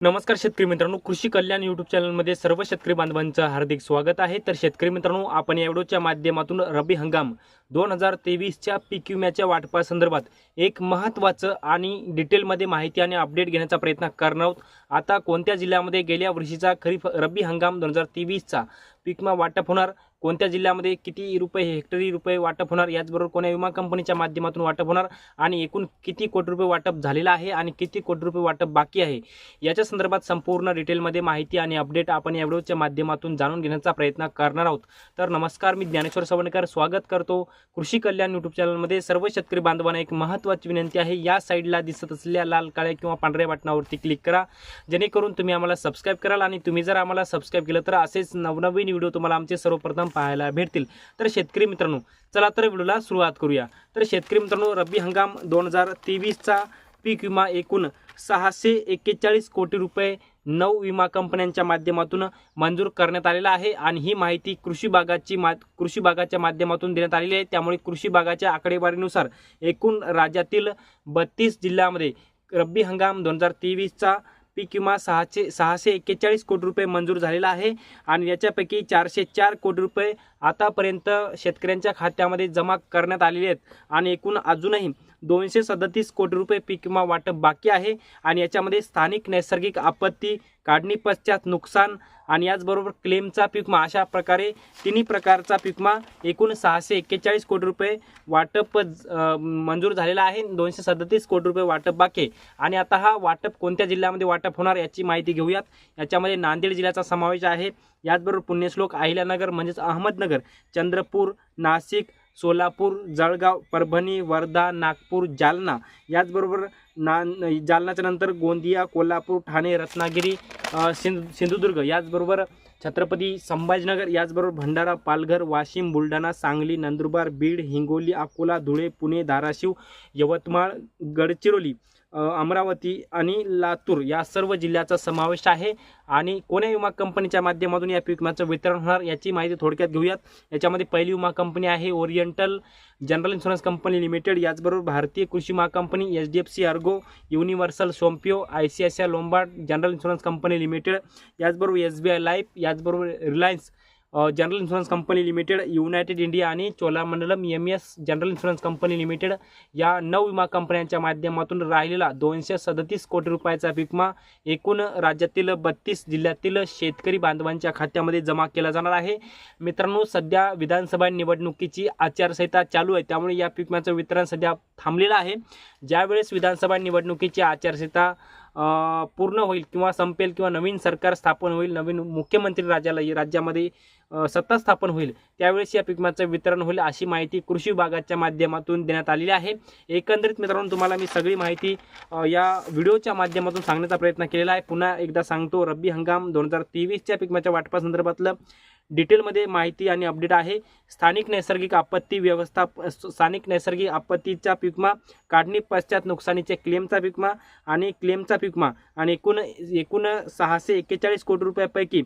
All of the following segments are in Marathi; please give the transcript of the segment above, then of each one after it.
नमस्कार शेतकरी मित्रांनो कृषी कल्याण यूट्यूब चॅनलमध्ये सर्व शेतकरी बांधवांचं हार्दिक स्वागत आहे. तर शेतकरी मित्रांनो आपण या व्हिडिओच्या माध्यमातून रब्बी हंगाम दोन हजार तेवीसच्या पीक विम्याच्या वाटपासंदर्भात एक महत्त्वाचं आणि डिटेलमध्ये माहिती आणि अपडेट घेण्याचा प्रयत्न करणार आहोत. आता कोणत्या जिल्ह्यामध्ये गेल्या वर्षीचा खरीप रब्बी हंगाम दोन हजार तेवीसचा पीक वाटप होणार? कोणत्या जिल्ह्यामध्ये किती रुपये हेक्टरी रुपये वाटप होणार याचबरोबर कोण्या विमा कंपनीच्या माध्यमातून वाटप होणार आणि एकूण किती कोटी रुपये वाटप झालेलं आहे आणि किती कोटी रुपये वाटप बाकी आहे? याच्या संदर्भात संपूर्ण डिटेलमध्ये माहिती आणि अपडेट आपण या व्हिडिओच्या माध्यमातून जाणून घेण्याचा प्रयत्न करणार आहोत. तर नमस्कार मी ज्ञानेश्वर सवणकर स्वागत करतो कृषी कल्याण यूट्यूब चॅनलमध्ये सर्व शेतकरी बांधवांना एक महत्त्वाची विनंती आहे या साईडला दिसत असलेल्या लाल काळ्या किंवा पांढऱ्या बटनावरती क्लिक करा. जेणेकरून तुम्ही आम्हाला सबस्क्राईब कराल आणि तुम्ही जर आम्हाला सबस्क्राईब केलं तर असेच नवनवीन व्हिडिओ तुम्हाला आमचे सर्वप्रथम पाहायला भेटतील. तर शेतकरी मित्रांनो चला तर व्हिडिओला सुरुवात करूया. तर शेतकरी मित्रांनो रब्बी हंगाम दोन हजार तेवीसचा पीक विमा एकूण सहाशे एक्केचाळीस कोटी रुपये नऊ विमा कंपन्यांच्या माध्यमातून मंजूर करण्यात आलेला आहे आणि ही माहिती कृषी भागाची मा कृषी भागाच्या माध्यमातून देण्यात आलेली आहे. त्यामुळे कृषी भागाच्या आकडेवारीनुसार एकूण राज्यातील बत्तीस जिल्ह्यामध्ये रब्बी हंगाम दोन हजार तेवीसचा पीक विमा सहाशे सहाशे एक्केचाळीस कोटी रुपये मंजूर झालेला आहे. आणि याच्यापैकी चारशे चार कोटी रुपये आतापर्यंत शेतकऱ्यांच्या खात्यामध्ये जमा करण्यात आलेले आहेत. आणि एकूण अजूनही दोनशे सदतीस कोटी रुपये पीक विमा वाटप बाकी आहे. आणि याच्यामध्ये स्थानिक नैसर्गिक आपत्ती काढणी पश्चात नुकसान आणि याचबरोबर क्लेमचा पिकमा अशा प्रकारे तिन्ही प्रकारचा पिकमा एकूण सहाशे एक्केचाळीस कोटी रुपये वाटप मंजूर झालेला आहे. दोनशे सदतीस कोटी रुपये वाटप बाकी आहे. आणि आता हा वाटप कोणत्या जिल्ह्यामध्ये वाटप होणार याची माहिती घेऊयात. याच्यामध्ये नांदेड जिल्ह्याचा समावेश आहे. याचबरोबर पुण्यश्लोक अहिल्यानगर म्हणजेच अहमदनगर चंद्रपूर नाशिक सोलापूर जळगाव परभणी वर्धा नागपूर जालना. याचबरोबर ना जालनाच्या नंतर गोंदिया कोल्हापूर ठाणे रत्नागिरी सिंध सिंधु सिंधुदुर्ग. याचबरोबर छत्रपती संभाजीनगर याचबरोबर भंडारा पालघर वाशिम बुलढाणा सांगली नंदुरबार बीड हिंगोली अकोला धुळे पुणे धाराशिव यवतमाळ गडचिरोली. अमरावती आणि लातूर या सर्व जिल्ह्याचा समावेश आहे. आणि कोण्या विमा कंपनीच्या माध्यमातून या पीक विम्याचं वितरण होणार याची माहिती थोडक्यात घेऊयात. याच्यामध्ये पहिली विमा कंपनी आहे Oriental general insurance company limited. याचबरोबर भारतीय कृषी विमा company H D F C Ergo Universal Sompo I C I C I Lombard general insurance company limited. याचबरोबर एस बी आय लाईफ याचबरोबर Reliance general insurance company limited United India आणि Cholamandalam M S general insurance company limited या नऊ विमा कंपन्यांच्या माध्यमातून राहिलेला दोनशे सदतीस कोटी रुपयाचा पीक विमा एकूण राज्यातील बत्तीस जिल्ह्यातील शेतकरी बांधवांच्या खात्यामध्ये जमा केला जाणार आहे. मित्रांनो सध्या विधानसभा निवडणुकीची आचारसंहिता चालू आहे त्यामुळे या पीक विम्याचं वितरण सध्या थांबलेलं आहे. ज्यावेळेस विधानसभा निवडणुकीची आचारसंहिता पूर्ण होईल किंवा संपेल किंवा नवीन सरकार स्थापन होईल नवीन मुख्यमंत्री राज्याला राज्यामध्ये सत्ता स्थापन होईल त्यावेळेस या पिकमाचं वितरण होईल अशी माहिती कृषी विभागाच्या माध्यमातून देण्यात आलेली आहे. एकंदरीत मित्रांनो तुम्हाला मी सगळी माहिती या व्हिडिओच्या माध्यमातून सांगण्याचा प्रयत्न केलेला आहे. पुन्हा एकदा सांगतो रब्बी हंगाम दोन हजार तेवीसच्या पिकमाच्या वाटपासंदर्भातलं डिटेलमध्ये माहिती आणि अपडेट आहे. स्थानिक नैसर्गिक आपत्ती व्यवस्था स्थानिक नैसर्गिक आपत्तीचा पिकमा काढणी पश्चात नुकसानीचे क्लेमचा पिकमा आणि क्लेमचा पिकमा आणि एकूण एकूण सहाशे एक्केचाळीस कोटी रुपयापैकी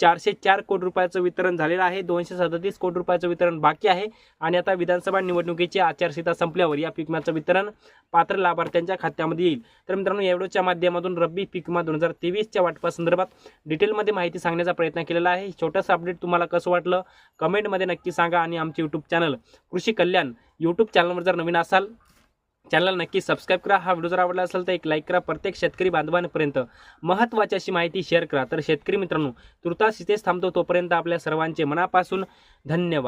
चारशे चार कोटी रुपयाचं वितरण झालेलं आहे. दोनशे सदतीस कोटी रुपयाचं वितरण बाकी आहे. आणि आता विधानसभा निवडणुकीची आचारसंहिता संपल्यावर या पिकमाचं वितरण पात्र लाभार्थ्यांच्या खात्यामध्ये येईल. तर मित्रांनो या व्हिडिओच्या माध्यमातून रब्बी पीक दोन हजार तेवीसच्या वाटपासंदर्भात डिटेलमध्ये माहिती सांगण्याचा प्रयत्न केलेला आहे. छोटंसं अपडेट तुम्हाला कसं वाटलं? कमेंटमध्ये नक्की सांगा आणि आमचे यूट्यूब चॅनल कृषी कल्याण यूट्यूब चॅनलवर जर नवीन असाल चॅनलला नक्की सबस्क्राईब करा. हा व्हिडिओ जर आवडला असेल तर एक लाईक करा. प्रत्येक शेतकरी बांधवांपर्यंत महत्त्वाची अशी माहिती शेअर करा. तर शेतकरी मित्रांनो तुर्तास इथेच थांबतो. तोपर्यंत आपल्या सर्वांचे मनापासून धन्यवाद.